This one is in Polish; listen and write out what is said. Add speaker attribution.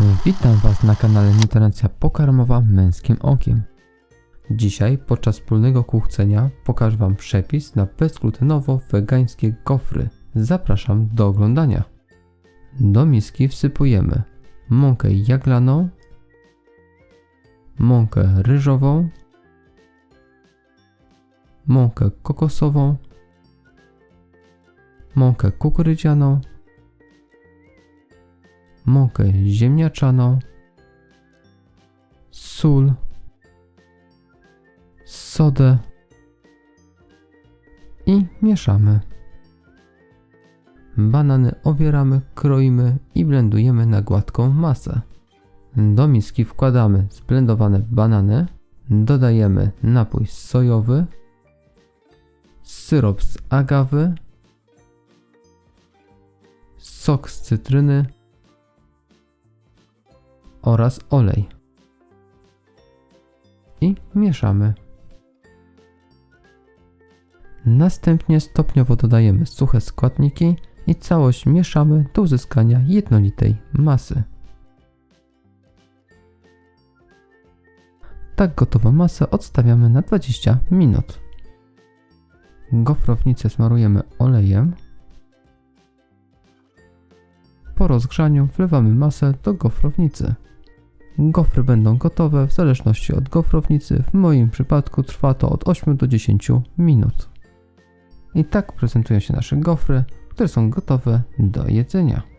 Speaker 1: Witam Was na kanale Nutencja Pokarmowa Męskim Okiem. Dzisiaj podczas wspólnego kuchcenia pokażę Wam przepis na bezglutenowo-wegańskie gofry. Zapraszam do oglądania. Do miski wsypujemy mąkę jaglaną, mąkę ryżową, mąkę kokosową, mąkę kukurydzianą, mąkę ziemniaczaną, sól, sodę. I mieszamy. Banany obieramy, kroimy i blendujemy na gładką masę. Do miski wkładamy zblendowane banany, dodajemy napój sojowy, syrop z agawy, sok z cytryny oraz olej. I mieszamy. Następnie stopniowo dodajemy suche składniki i całość mieszamy do uzyskania jednolitej masy. Tak gotową masę odstawiamy na 20 minut. Gofrownicę smarujemy olejem. Po rozgrzaniu wlewamy masę do gofrownicy. Gofry będą gotowe w zależności od gofrownicy. W moim przypadku trwa to od 8 do 10 minut. I tak prezentują się nasze gofry, które są gotowe do jedzenia.